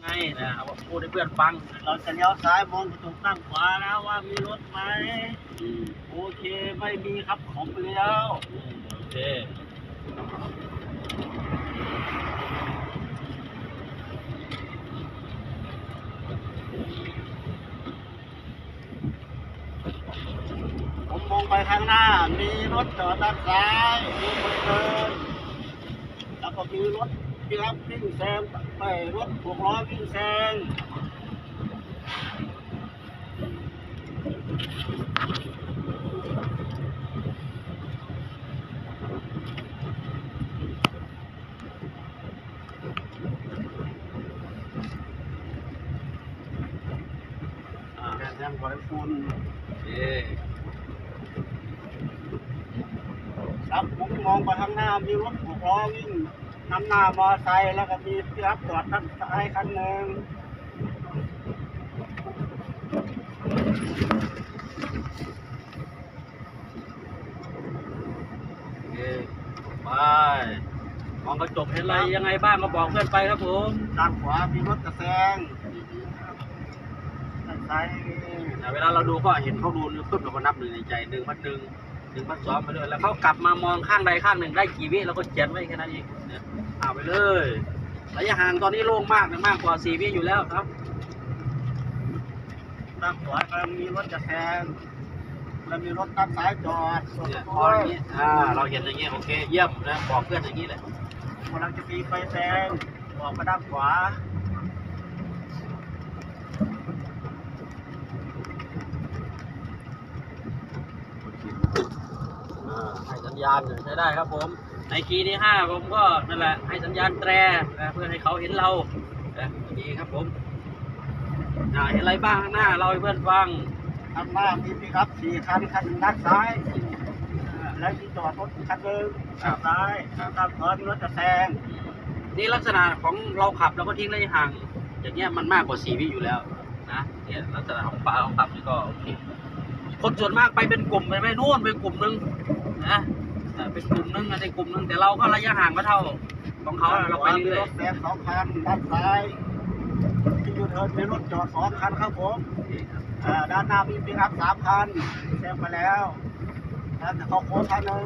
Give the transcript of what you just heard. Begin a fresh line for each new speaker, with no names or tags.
ไงนะเอาพูดให้เพื่อนฟัง
เราจะเลี้ยวซ้ายมองกระจกข้างขวานะว่ามีรถไหม
อืม
โอเคไม่มีครับผมเลี้ยว
โอเค
ผมมองไปข้างหน้า มีรถจอดด้านซ้ายมีคนเดิน แล้วก็มีรถปิกอัพวิ่งแซงไปรถหกล้อวิ่งแซงอ่าแซงบริฟูน
โอเค
ครับผมมองไปข้างหน้ามีรถหกล้อวิ่ง นำหน้ามอไซค์แล้วก็มีที่รับจอดด้านซ้ายคันหนึ่ง
โอเคไปมองกระจกเห็นอะไรยังไงบ้างก็บอกเพื่อนไปครับผม
ด้านขวามีรถกระแซงด้านซ้ายมี
นะเวลาเราดูก็เห็นเขาดูนิ้วปุ๊บเราก็นับหนึ่งในใจหนึ่งพันหนึ่ง หนึ่งพันสองไปเลยแล้วเขากลับมามองข้างใดข้างหนึ่งได้กี่วิเราก็เขียนไว้แค่นั้นเองเนี่ยเอาไปเลยระยะห่างตอนนี้โล่งมากนะมากกว่าสี่วิอยู่แล้วครับ
ด้านขวาก็มีรถกระแซงแล้วมีรถด้านซ้ายจอด
เนี่ยพออย่างนี้อ่าเราเห็นอย่างนี้โอเคเยี่ยมนะบอกเพื่อนอย่างนี้แหละ
กำลังจะมีไฟแซงออกมาด้านขวา
อ่าให้สั ญญาณใช้ได้ครับผม ในคีย์ที่ห้าผมก็นั่นแหละให้สัญญาณแตรนะเพื่อให้เขาเห็นเรานะดีครับผมอ่าเห็นอะไรบ้างข้างหน้าเราให้เพื่อนฟัง
ข้างหน้ามีปิกอัพสี่คันคันหนึ่งด้านซ้ายอ่าแล้วมีจอดรถอีกคันหนึ่งด้านซ้ายด้านขวามีรถกระแซง
นี่ลักษณะของเราขับเราก็ทิ้งระยะห่าง อย่างเงี้ยมันมากกว่าสี่วิอยู่แล้วนะเนี่ยลักษณะของป่าของขับนี่ก็โอเคคนส่วนมากไปเป็นกลุ่มไปไม่นู่นไปกลุ่มหนึงนะอ่า เป็นกลุ่มหนึงอะไรกลุ่มหนึงแต่เราก็ระยะห่างก็เท่าของเขาเราไปเรื่อย
รถแซงสองคันด้านซ้ายที่ยูเทิร์นมีรถจอดสองคันครับผมด้านหน้ามีปิกอัพสามคันแซงไปแล้วแล้วเขาโค้งคันหนึ่ง